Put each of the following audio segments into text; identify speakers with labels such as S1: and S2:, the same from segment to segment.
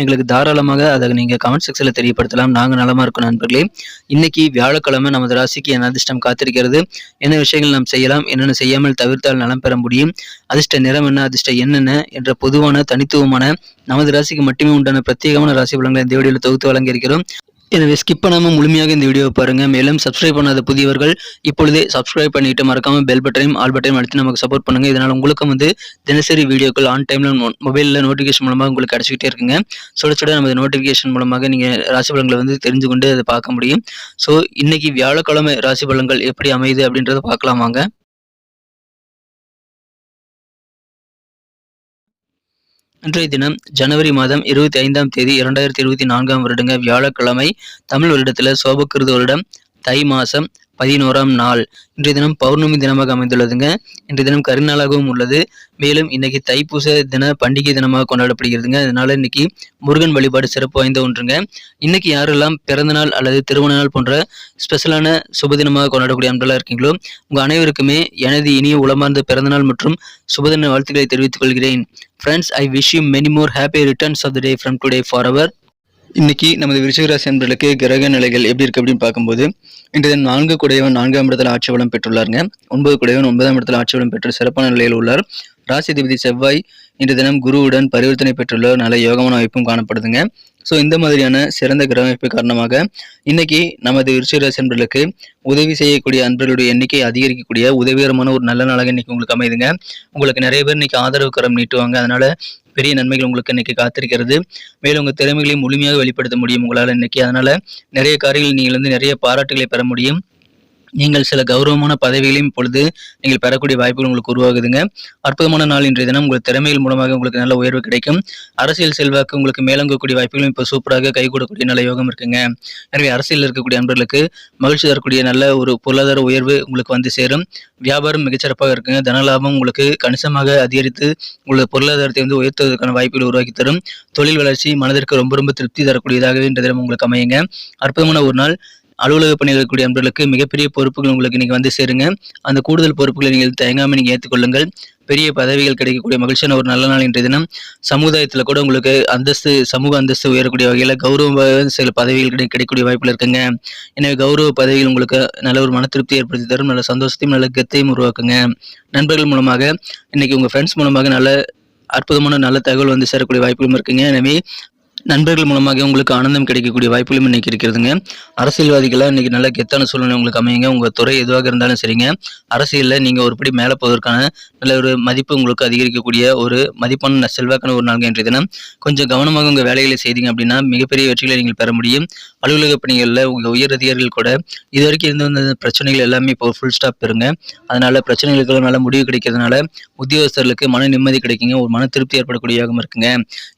S1: எங்களுக்கு தாராளமாக அதை நீங்கள் கமெண்ட் செக்ஷனில் தெரியப்படுத்தலாம். நாங்கள் நலமாக இருக்கோம் நண்பர்களே. இன்னைக்கு வியாழக்கிழமை நமது ராசிக்கு என்ன அதிர்ஷ்டம் காத்திருக்கிறது? என்ன விஷயங்கள் நாம் செய்யலாம்? என்னென்ன செய்யாமல் தவிர்த்தால் நலம் பெற முடியும்? அதிர்ஷ்ட நிறம் என்ன? அதிர்ஷ்ட என்னென்ன என்ற பொதுவான தனித்துவமான நமது ராசிக்கு மட்டுமே உண்டான பிரத்யேகமான ராசி பலன்களை இந்த வீடியோவில் தொகுத்து வழங்கியிருக்கிறோம். எனவே ஸ்கிப் பண்ணாமல் முழுமையாக இந்த வீடியோவை பாருங்கள் மேலும் சப்ஸ்கிரைப் பண்ணாத புதியவர்கள் இப்பொழுதே சப்ஸ்கிரைப் பண்ணிட்டு மறக்காமல் பெல் பட்டனையும் ஆல் பட்டனையும் அழுத்தி நமக்கு சப்போர்ட் பண்ணுங்கள் இதனால் உங்களுக்கு வந்து தினசரி வீடியோக்கள் ஆன் டைமில் மொபைலில் நோட்டிஃபிகேஷன் மூலமாக உங்களுக்கு கிடைச்சிக்கிட்டே இருக்குங்க. சுட சுட நமது நோட்டிஃபிகேஷன் மூலமாக நீங்கள் ராசி பலன்களை வந்து தெரிஞ்சு கொண்டு அதை பார்க்க முடியும். ஸோ இன்றைக்கி வியாழக்கிழமை ராசி பலன்கள் எப்படி அமையுது அப்படின்றத பார்க்கலாம் வாங்க. இன்றைய தினம் ஜனவரி மாதம் இருபத்தி ஐந்தாம் தேதி இரண்டாயிரத்தி இருபத்தி நான்காம் வருடங்க வியாழக்கிழமை தமிழ் வருடத்தில் சோபக்கிருத வருடம் தை மாதம் பதினோராம் நாள். இன்றைய தினம் பௌர்ணமி தினமாக அமைந்துள்ளதுங்க. இன்றைய தினம் கருநாளாகவும் உள்ளது. மேலும் இன்னைக்கு தைப்பூச தின பண்டிகை தினமாக கொண்டாடப்படுகிறதுங்க. அதனால இன்னைக்கு முருகன் வழிபாடு சிறப்பு வாய்ந்த ஒன்றுங்க. இன்னைக்கு யாரெல்லாம் பிறந்த நாள் அல்லது திருமண நாள் போன்ற ஸ்பெஷலான சுபதினமாக கொண்டாடக்கூடிய அன்பர்களாக இருக்கீங்களோ உங்கள் அனைவருக்குமே எனது இனிய உளமார்ந்த பிறந்தநாள் மற்றும் சுபதின வாழ்த்துக்களை தெரிவித்துக் கொள்கிறேன். Friends I wish you many more happy returns of the day from today for our இன்னைக்கு நமது விருச்சிகராசி அன்பர்களுக்கு கிரக நிலைகள் எப்படி இருக்கு அப்படின்னு பார்க்கும்போது இன்றைய தினம் நான்கு குடையவன் நான்காம் இடத்துல ஆட்சி வளம் பெற்றுள்ளாருங்க. ஒன்பது குடையவன் ஒன்பதாம் இடத்துல ஆட்சி வளம் பெற்று சிறப்பான நிலையில் உள்ளார். ராசி அதிபதி செவ்வாய் இன்று தினம் குருவுடன் பரிவர்த்தனை பெற்றுள்ள நல்ல யோகமான அமைப்பும் காணப்படுதுங்க. ஸோ இந்த மாதிரியான சிறந்த கிரக அமைப்பு காரணமாக இன்னைக்கு நமது விருச்சிகராசி அன்பர்களுக்கு உதவி செய்யக்கூடிய அன்பர்களுடைய எண்ணிக்கை அதிகரிக்கக்கூடிய உதவிகரமான ஒரு நல்ல நாளாக இன்னைக்கு உங்களுக்கு அமைதுங்க. உங்களுக்கு நிறைய பேர் இன்னைக்கு ஆதரவு கரம் நீட்டுவாங்க. அதனால பெரிய நன்மைகள் உங்களுக்கு இன்னைக்கு காத்திருக்கிறது. மேலும் உங்கள் திறமைகளை முழுமையாக வெளிப்படுத்த முடியும் உங்களால் இன்னைக்கு. அதனால நிறைய காரியங்கள் நீங்கள் வந்து நிறைய பாராட்டுகளை பெற முடியும். நீங்கள் சில கௌரவமான பதவிகளையும் இப்பொழுது நீங்கள் பெறக்கூடிய வாய்ப்புகள் உங்களுக்கு உருவாகுதுங்க. அற்புதமான நாள் இன்றைய தினம் உங்கள் திறமைகள் மூலமாக உங்களுக்கு நல்ல உயர்வு கிடைக்கும். அரசியல் செல்வாக்கு உங்களுக்கு மேலங்கக்கூடிய வாய்ப்புகளும் இப்போ சூப்பராக கைகூடக்கூடிய நல்ல யோகம் இருக்குங்க. எனவே அரசியலில் இருக்கக்கூடிய அன்பர்களுக்கு மகிழ்ச்சி தரக்கூடிய நல்ல ஒரு பொருளாதார உயர்வு உங்களுக்கு வந்து சேரும். வியாபாரம் மிகச்சிறப்பாக இருக்குங்க. தனலாபம் உங்களுக்கு கணிசமாக அதிகரித்து உங்களது பொருளாதாரத்தை வந்து உயர்த்துவதற்கான வாய்ப்புகளை உருவாக்கி தரும். தொழில் வளர்ச்சி மனதிற்கு ரொம்ப ரொம்ப திருப்தி தரக்கூடியதாகவே இன்றைய தினம் உங்களுக்கு அமையுங்க. அற்புதமான ஒரு நாள். அலுவலக பணியில் இருக்கக்கூடிய நண்பர்களுக்கு மிகப்பெரிய பொறுப்புகள் உங்களுக்கு இன்னைக்கு வந்து சேருங்க. அந்த கூடுதல் பொறுப்புகளை நீங்கள் தயங்காமல் நீங்கள் ஏற்றுக்கொள்ளுங்கள். பெரிய பதவிகள் கிடைக்கக்கூடிய மகிழ்ச்சியான ஒரு நல்ல நாள் இன்றைய தினம். சமுதாயத்தில் கூட உங்களுக்கு அந்தஸ்து சமூக அந்தஸ்து உயரக்கூடிய வகையில் கௌரவ சில பதவிகள் கிடை கிடைக்கக்கூடிய வாய்ப்புகள் இருக்குங்க. எனவே கௌரவ பதவிகள் உங்களுக்கு நல்ல ஒரு மன திருப்தி ஏற்படுத்தி தரும். நல்ல சந்தோஷத்தையும் நல்ல கத்தையும் உருவாக்குங்க. நண்பர்கள் மூலமாக இன்னைக்கு உங்கள் ஃப்ரெண்ட்ஸ் மூலமாக நல்ல அற்புதமான நல்ல தகவல் வந்து சேரக்கூடிய வாய்ப்புகளும் இருக்குங்க. எனவே நண்பர்கள் மூலமாக உங்களுக்கு ஆனந்தம் கிடைக்கக்கூடிய வாய்ப்புகளும் இன்னைக்கு இருக்கிறதுங்க. அரசியல்வாதிகளாக இன்னைக்கு நல்ல கெத்தான சூழ்நிலை உங்களுக்கு அமையுங்க. உங்கள் துறை எதுவாக இருந்தாலும் சரிங்க. அரசியலில் நீங்கள் ஒருபடி மேலே போவதற்கான நல்ல ஒரு மதிப்பு உங்களுக்கு அதிகரிக்கக்கூடிய ஒரு மதிப்பான செல்வாக்கான ஒரு நாள் இன்றைய தினம். கொஞ்சம் கவனமாக உங்கள் வேலைகளை செய்தீங்க அப்படின்னா மிகப்பெரிய வெற்றிகளை நீங்கள் பெற முடியும். அலுவலக பணிகளில் உங்கள் உயர் அதிகாரிகள் கூட இது வரைக்கும் இருந்த வந்த பிரச்சனைகள் எல்லாமே இப்போ ஃபுல் ஸ்டாப் பெறுங்க. அதனால் பிரச்சனைகளுக்கு நல்ல முடிவு கிடைக்கிறதுனால உத்தியோகஸ்தர்களுக்கு மன நிம்மதி கிடைக்குங்க. ஒரு மன திருப்தி ஏற்படக்கூடிய இருக்குங்க.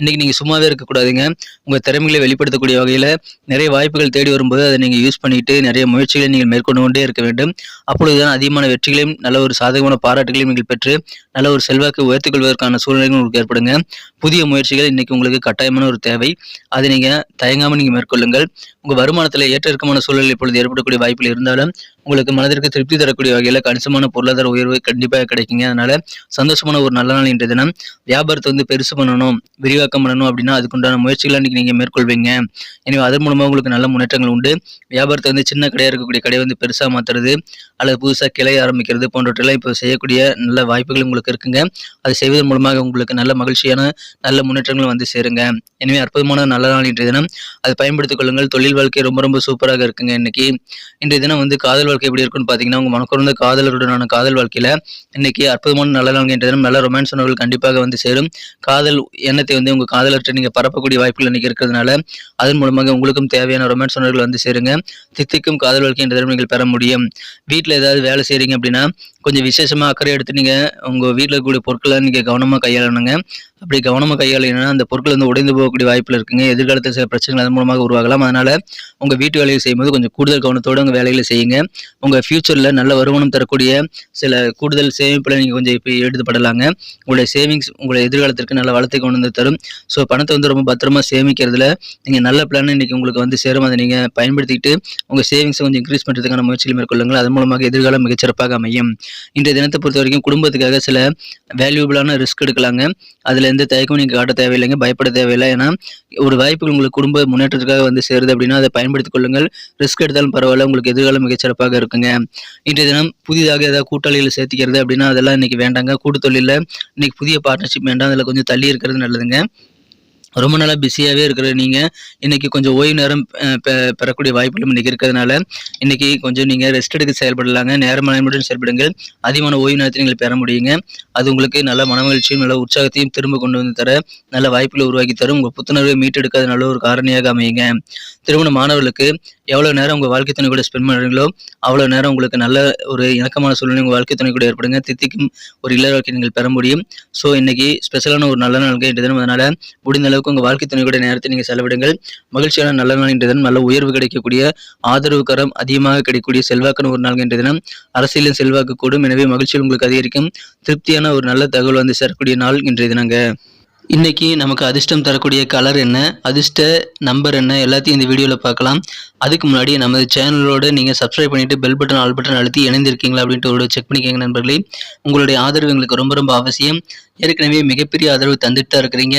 S1: இன்றைக்கி நீங்கள் சும்மாவே இருக்கக்கூடாதுங்க. உங்கள் திறமைகளை வெளிப்படுத்தக்கூடிய வகையில் நிறைய வாய்ப்புகள் தேடி வரும்போது அதை நீங்கள் யூஸ் பண்ணிட்டு நிறைய முயற்சிகளை நீங்கள் மேற்கொண்டு கொண்டே இருக்க வேண்டும். அப்பொழுதுதான் அதிகமான வெற்றிகளையும் நல்ல ஒரு சாதகமான பாராட்டுகளையும் நீங்கள் பெற்று நல்ல ஒரு செல்வாக்கு உயர்த்திக் கொள்வதற்கான சூழ்நிலைகள் உங்களுக்கு ஏற்படுங்க. புதிய முயற்சிகள் இன்னைக்கு உங்களுக்கு கட்டாயமான ஒரு தேவை. அதை நீங்கள் தயங்காமல் நீங்கள் மேற்கொள்ளுங்கள். உங்கள் வருமானத்தில் ஏற்ற இறக்கமான சூழல் இப்பொழுது ஏற்படக்கூடிய வாய்ப்புகள் இருந்தாலும் உங்களுக்கு மனதிற்கு திருப்தி தரக்கூடிய வகையில் கணிசமான பொருளாதார உயர்வு கண்டிப்பாக கிடைக்குங்க. அதனால சந்தோஷமான ஒரு நல்ல நாள் இன்றைய தினம். வியாபாரத்தை வந்து பெருசு பண்ணணும் விரிவாக்கம் பண்ணணும் அப்படின்னா அதுக்குண்டான முயற்சிகளை இன்னைக்கு நீங்கள் மேற்கொள்வீங்க. எனவே அதன் மூலமாக உங்களுக்கு நல்ல முன்னேற்றங்கள் உண்டு. வியாபாரத்தை வந்து சின்ன கடையாக இருக்கக்கூடிய கடையை வந்து பெருசாக மாற்றுறது அல்லது புதுசாக கிளை ஆரம்பிக்கிறது போன்றவற்றெல்லாம் இப்போ செய்யக்கூடிய நல்ல வாய்ப்புகள் உங்களுக்கு இருக்குங்க. அது செய்வதன் மூலமாக உங்களுக்கு நல்ல மகிழ்ச்சியான நல்ல முன்னேற்றங்களும் வந்து சேருங்க. எனவே அற்புதமான நல்ல நாள் இன்றைய தினம். அதை பயன்படுத்திக் கொள்ளுங்கள். தொழில் வாழ்க்கை ரொம்ப ரொம்ப சூப்பராக இருக்குங்க இன்னைக்கு. இன்றைய தினம் வந்து காதல் வாழ்க்கை எப்படி இருக்குன்னு பார்த்தீங்கன்னா உங்கள் மனக்குறந்த காதலருடனான காதல் வாழ்க்கையில் இன்னைக்கு அற்புதமான நல்ல நாள் இன்றைய தினம் நல்ல ரொமான்ஸ் உணர்வுகள் கண்டிப்பாக வந்து சேரும். காதல் எண்ணத்தை வந்து உங்கள் காதலர்கிட்ட நீங்கள் பரப்பக்கூடிய வாய்ப்புகள் இன்னைக்கு இருக்கிறதுனால அதன் மூலமாக உங்களுக்கும் தேவையான ரொமான்ஸ் உணர்வுகள் வந்து சேருங்க. தித்திக்கும் காதல் வாழ்க்கை என்ற தினம் நீங்கள் பெற முடியும். வீட்டில் ஏதாவது வேலை செய்கிறீங்க அப்படின்னா கொஞ்சம் விசேஷமாக அக்கறை எடுத்து நீங்கள் உங்கள் வீட்டில் இருக்கக்கூடிய பொருட்களை நீங்கள் கவனமாக கையாளணுங்க. அப்படி கவனமாக கையாளினா அந்த பொருட்கள் வந்து உடைந்து போகக்கூடிய வாய்ப்பில் இருக்குங்க. எதிர்காலத்தில் சில பிரச்சனைகள் அதன் மூலமாக உருவாகலாம். அதனால் உங்கள் வீட்டு வேலையை செய்யும்போது கொஞ்சம் கூடுதல் கவனத்தோடு உங்கள் வேலைகளை செய்யுங்க. உங்கள் ஃப்யூச்சரில் நல்ல வருமானம் தரக்கூடிய சில கூடுதல் சேமிப்பில் நீங்கள் கொஞ்சம் இப்போ ஈடுபடலாங்க. உங்களுடைய சேவிங்ஸ் உங்களுடைய எதிர்காலத்திற்கு நல்ல வளத்தை கொண்டு வந்து தரும். ஸோ பணத்தை வந்து ரொம்ப பத்திரமா சேமிக்கிறதுல நீங்கள் நல்ல பிளான் இன்றைக்கி உங்களுக்கு வந்து சேரும். அதை நீங்கள் பயன்படுத்திக்கிட்டு உங்கள் சேவிங்ஸை கொஞ்சம் இன்க்ரீஸ் பண்ணுறதுக்கான முயற்சிகள் மேற்கொள்ளுங்கள். அதன் மூலமாக எதிர்காலம் மிகச்சிறப்பாக அமையும். இன்றைய தினத்தை பொறுத்த வரைக்கும் குடும்பத்துக்காக சில வேல்யூபிளான ரிஸ்க் எடுக்கலாங்க. அதில் எந்த தயக்கம் நீங்கள் காட்ட தேவையில்லைங்க பயப்பட தேவையில்லை. ஏன்னா ஒரு வாய்ப்புகள் உங்களுக்கு குடும்ப முன்னேற்றத்துக்காக வந்து சேருது அப்படின்னா அதை பயன்படுத்திக் கொள்ளுங்கள். ரிஸ்க் எடுத்தாலும் பரவாயில்ல உங்களுக்கு எதிர்காலம் மிகச்சிறப்பாக இருக்குங்க. இன்றைய தினம் புதிதாக ஏதாவது கூட்டாளிகளை சேர்த்திக்கிறது அப்படின்னா அதெல்லாம் இன்னைக்கு வேண்டாங்க. கூட்டு தொழிலில் இன்னைக்கு புதிய பார்ட்னர்ஷிப் வேண்டாம். அதில் கொஞ்சம் தள்ளி இருக்கிறது நல்லதுங்க. ரொம்ப நாளாக பிஸியாகவே இருக்கிற நீங்கள் இன்றைக்கி கொஞ்சம் ஓய்வு நேரம் பெ- பெறக்கூடிய வாய்ப்புகளும் இன்றைக்கி இருக்கிறதுனால இன்றைக்கி கொஞ்சம் நீங்கள் ரெஸ்ட் எடுக்க செயல்படலாங்க. நேரம் மனமுடன் செயல்படுங்கள். அதிகமான ஓய்வு நேரத்தை நீங்கள் பெற முடியுங்க. அது உங்களுக்கு நல்ல மனமகிழ்ச்சியும் நல்ல உற்சாகத்தையும் திரும்ப கொண்டு வந்து தர நல்ல வாய்ப்புகளை உருவாக்கி தரும். உங்கள் புத்துணர்வை மீட்டெடுக்க நல்ல ஒரு காரணியாக அமையுங்க. திருமண மாணவர்களுக்கு எவ்வளோ நேரம் உங்கள் வாழ்க்கை துணை கூட ஸ்பெண்ட் பண்ணுறீங்களோ அவ்வளோ நேரம் உங்களுக்கு நல்ல ஒரு இணக்கமான சூழ்நிலை உங்கள் வாழ்க்கை துணை கூட ஏற்படுங்க. தித்திக்கும் ஒரு இல்லற வாழ்க்கை நீங்கள் பெற முடியும். ஸோ இன்றைக்கி ஸ்பெஷலான ஒரு நல்ல நாளுங்க. இன்றைய தினம் அதனால் முடிந்த அளவுக்கு உங்கள் வாழ்க்கை துணை நேரத்தை நீங்கள் செலவிடுங்கள். மகிழ்ச்சியான நல்ல நாள் என்ற தினம் நல்ல உயர்வு கிடைக்கக்கூடிய ஆதரவு கரம் அதிகமாக கிடைக்கக்கூடிய செல்வாக்கான ஒரு நாள் என்ற தினம். அரசியலின் செல்வாக்கு கூடும். எனவே மகிழ்ச்சியில் உங்களுக்கு அதிகரிக்கும். திருப்தியான ஒரு நல்ல தகவல் வந்து சேரக்கூடிய நாள் இன்றைய தினங்க. இன்னைக்கு நமக்கு அதிர்ஷ்டம் தரக்கூடிய கலர் என்ன? அதிர்ஷ்ட நம்பர் என்ன? எல்லாத்தையும் இந்த வீடியோவில் பார்க்கலாம். அதுக்கு முன்னாடி நமது சேனலோடு நீங்கள் சப்ஸ்கிரைப் பண்ணிட்டு பெல் பட்டன் ஆல் பட்டன் அழுத்தி இணைந்திருக்கீங்களா அப்படின்ட்டு ஒரு செக் பண்ணிக்கோங்க நண்பர்களே. உங்களுடைய ஆதரவு எங்களுக்கு ரொம்ப ரொம்ப அவசியம். ஏற்கனவே மிகப்பெரிய ஆதரவு தந்துட்டு தான் இருக்கிறீங்க.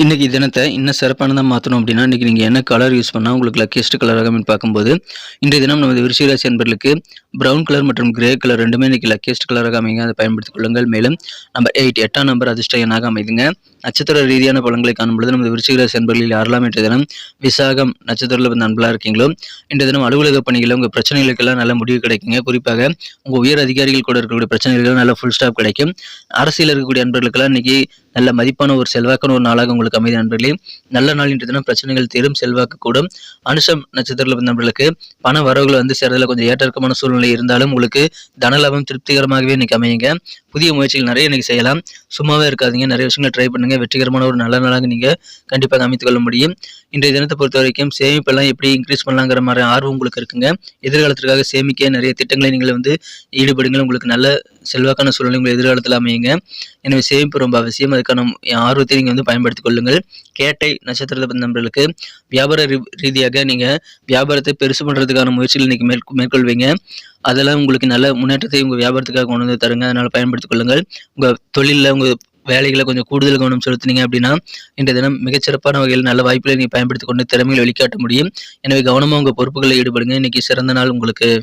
S1: இன்றைக்கி தினத்தை இன்னும் சிறப்பானதாக மாற்றணும் அப்படின்னா இன்றைக்கி நீங்கள் என்ன கலர் யூஸ் பண்ணால் உங்களுக்கு லக்கியஸ்ட் கலராக அப்படின்னு பார்க்கும்போது இன்றைய தினம் நமது விருஷிராசி என்பர்களுக்கு ப்ரௌன் கலர் மற்றும் கிரே கலர் ரெண்டுமே இன்றைக்கி லக்கியஸ்ட் கலராக அமைங்க அதை பயன்படுத்திக் கொள்ளுங்கள். மேலும் நம்பர் எயிட் எட்டாம் நம்பர் அதிர்ஷ்ட எண்ணாக அமைதுங்க. நட்சத்திர ரீதியான பலன்களை காணும் பொழுது நமது விருச்சிகராசி என்பர்களில் யாரெல்லாம் இன்றைய தினம் விசாகம் நட்சத்திரத்தில் வந்து அன்பலாக இருக்கீங்களோ இன்றைய தினம் அலுவலக பணிகளில் உங்கள் பிரச்சனைகளுக்கெல்லாம் நல்ல முடிவு கிடைக்குங்க. குறிப்பாக உங்கள் உயர் அதிகாரிகள் கூட இருக்கக்கூடிய பிரச்சனைகள் நல்ல ஃபுல் ஸ்டாப் கிடைக்கும். அரசியல் இருக்கக்கூடிய அன்பர்களுக்கெல்லாம் இன்னைக்கு நல்ல மதிப்பான ஒரு செல்வாக்கான ஒரு நாளாக உங்களுக்கு அமைதி நண்பர்களே நல்ல நாள் இன்று தினம் பிரச்சனைகள் தீரும் செல்வாக்கு கூடும். அனுஷம் நட்சத்திரத்தில் வந்த நண்பர்களுக்கு பண வரவுகள் வந்து சேர்றதுல கொஞ்சம் ஏற்ற இறக்கமான சூழ்நிலை இருந்தாலும் உங்களுக்கு தனலாபம் திருப்திகரமாகவே இன்னைக்கு அமையுங்க. புதிய முயற்சிகள் நிறைய இன்றைக்கி செய்யலாம். சும்மாவே இருக்காதீங்க. நிறைய விஷயங்களை ட்ரை பண்ணுங்கள் வெற்றிகரமான ஒரு நல்ல நாளாக நீங்கள் கண்டிப்பாக அமைத்துக்கொள்ள முடியும். இன்றைய தினத்தை பொறுத்த வரைக்கும் சேமிப்பெல்லாம் எப்படி இன்க்ரீஸ் பண்ணலாங்கிற மாதிரி ஆர்வம் உங்களுக்கு இருக்குங்க. எதிர்காலத்திற்காக சேமிக்க நிறைய திட்டங்களை நீங்கள் வந்து ஈடுபடுங்கள். உங்களுக்கு நல்ல செல்வாக்கான சூழ்நிலை உங்கள் எதிர்காலத்தில் அமையுங்க. எனவே சேமிப்பு ரொம்ப அவசியம். அதுக்கான ஆர்வத்தை நீங்கள் வந்து பயன்படுத்திக் கொள்ளுங்கள். கேட்டை நட்சத்திரத்தை நண்பர்களுக்கு வியாபார ரீ- ரீதியாக நீங்கள் வியாபாரத்தை பெருசு பண்ணுறதுக்கான முயற்சிகள் இன்றைக்கி மேற் மேற்கொள்வீங்க. அதெல்லாம் உங்களுக்கு நல்ல முன்னேற்றத்தை உங்கள் வியாபாரத்துக்காக கொண்டு வந்து தருங்க. அதனால் பயன்படுத்திக் கொள்ளுங்கள். உங்கள் தொழிலில் உங்கள் வேலைகளை கொஞ்சம் கூடுதல் கவனம் செலுத்துனீங்க அப்படின்னா இன்றைய தினம் மிகச்சிறப்பான வகையில் நல்ல வாய்ப்புகளை நீங்கள் பயன்படுத்தி கொண்டு திறமைகளை வெளிக்காட்ட முடியும். எனவே கவனமாக உங்கள் பொறுப்புகளில் ஈடுபடுங்க. இன்னைக்கு சிறந்த நாள் உங்களுக்கு.